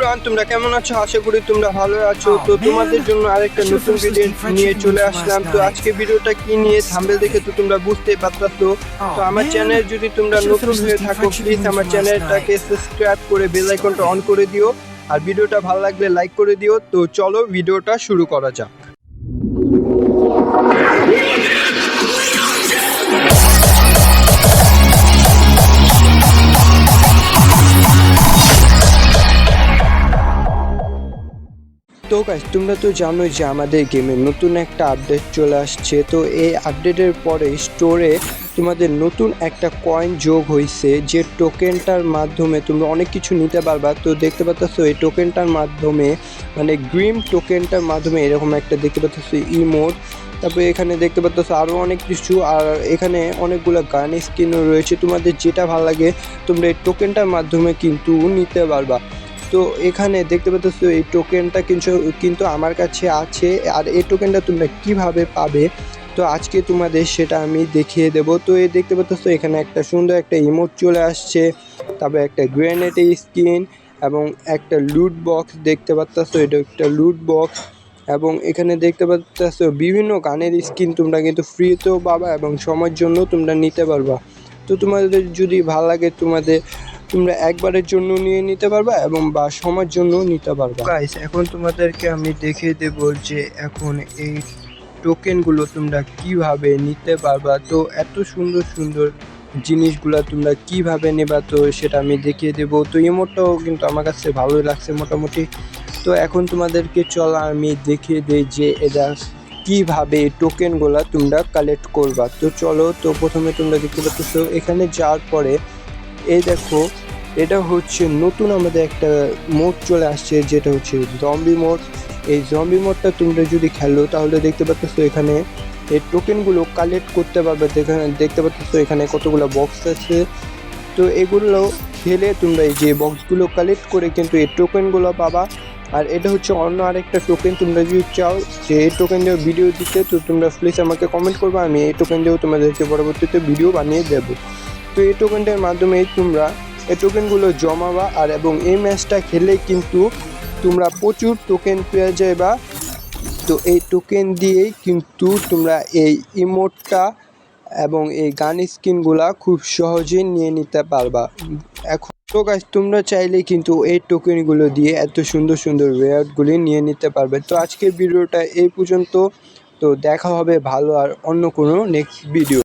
Everyone তোমরা কেমন আছো? আশা করি তোমরা ভালো আছো। তো তোমাদের জন্য আরেকটা নতুন ভিডিও নিয়ে চলে আসলাম। তো আজকে ভিডিওটা কি নিয়ে? থাম্বেল দেখে তো তোমরা বুঝতেই পারতাছো তো। আমার চ্যানেল যদি তোমরা নতুন হয়ে থাকো প্লিজ আমার চ্যানেলটাকে সাবস্ক্রাইব করে বেল আইকনটা অন করে দিও। আর ভিডিওটা ভালো লাগলে লাইক করে দিও। তো চলো ভিডিওটা শুরু করা যাক। তো গাইস তোমরা তো জানোই যে আমাদের গেমে নতুন একটা আপডেট চলে আসছে। তো এই আপডেটের পরে স্টোরে তোমাদের নতুন একটা কয়েন যোগ হয়েছে যে টোকেনটার মাধ্যমে তোমরা অনেক কিছু নিতে পারবা। তো দেখতে পাচ্ছ এই টোকেনটার মাধ্যমে মানে গ্রিম টোকেনটার মাধ্যমে এরকম একটা দেখতে পাচ্ছ ইমোট তারপরে এখানে দেখতে পাচ্ছ আরও অনেক কিছু, আর এখানে অনেকগুলো গান স্কিনও রয়েছে। তোমাদের যেটা ভালো লাগে, তোমরা এই টোকেনটার মাধ্যমে কিন্তু নিতে পারবা। তো এখানে দেখতে পাচ্ছ, এই টোকেনটা কিন্তু কিন্তু আমার কাছে আছে। আর এই টোকেনটা তোমরা কীভাবে পাবে? তো আজকে তোমাদের সেটা আমি দেখিয়ে দেব। তো এই দেখতে পাচ্ছ, এখানে একটা সুন্দর একটা ইমোট চলে আসছে। তারপরে একটা গ্রেনেডের স্কিন এবং একটা লুট বক্স দেখতে পাচ্ছ, এটা একটা লুট বক্স এবং এখানে দেখতে পাচ্ছ, বিভিন্ন গানের স্কিন তোমরা কিন্তু ফ্রিতেও পাবা এবং সময়ের জন্য তোমরা নিতে পারবা। তো তোমাদের যদি ভালো লাগে তোমাদের তোমরা একবারের জন্য নিয়ে নিতে পারবা এবং বা সময়ের জন্য নিতে পারবা। গাইস এখন তোমাদেরকে আমি দেখিয়ে দেব যে এখন এই টোকেনগুলো তোমরা কীভাবে নিতে পারবা। তো এত সুন্দর সুন্দর জিনিসগুলো তোমরা কীভাবে নেবা, তো সেটা আমি দেখিয়ে দেবো। তো ইমোটটাও কিন্তু আমার কাছে ভালোই লাগছে মোটামুটি। তো এখন তোমাদেরকে চলো, আমি দেখিয়ে দিই যে এটা কীভাবে টোকেনগুলো তোমরা কালেক্ট করবা। তো চলো, তো প্রথমে তোমরা দেখতে পাচ্ছ, এখানে যাওয়ার পরে এই দেখো, এটা হচ্ছে নতুন আমাদের একটা মোড চলে আসছে, যেটা হচ্ছে জম্বি মোড এই জম্বি মোডটা তোমরা যদি খেলো, তাহলে দেখতে পাচ্ছ এখানে এই টোকেনগুলো কালেক্ট করতে পারবে। দেখতে পাচ্ছ এখানে কতগুলো বক্স আছে। তো এগুলো খেলে তোমরা এই যে বক্সগুলো কালেক্ট করে কিন্তু এই টোকেনগুলো পাবা। আর এটা হচ্ছে অন্য আরেকটা টোকেন তোমরা যদি চাও, যে এই টোকেন দিয়ে ভিডিও দিতে, তো তোমরা প্লিজ আমাকে কমেন্ট করবে, আমি এই টোকেন দিয়েও তোমাদেরকে পরবর্তীতে ভিডিও বানিয়ে দেবো। তো এই টোকেনটার মাধ্যমে তোমরা এই টোকেনগুলো জমাবা আর এবং এই ম্যাচটা খেলে কিন্তু তোমরা প্রচুর টোকেন পেয়ে যাবা তো এই টোকেন দিয়েই কিন্তু তোমরা এই ইমোটটা এবং এই গান স্কিনগুলা খুব সহজেই নিয়ে নিতে পারবা। এখন তো গাছ তোমরা চাইলে কিন্তু এই টোকেনগুলো দিয়ে এত সুন্দর সুন্দর রেয়ারগুলি নিয়ে নিতে পারবে। তো আজকের ভিডিওটা এই পর্যন্ত। তো দেখা হবে ভালো আর অন্য কোনো নেক্সট ভিডিও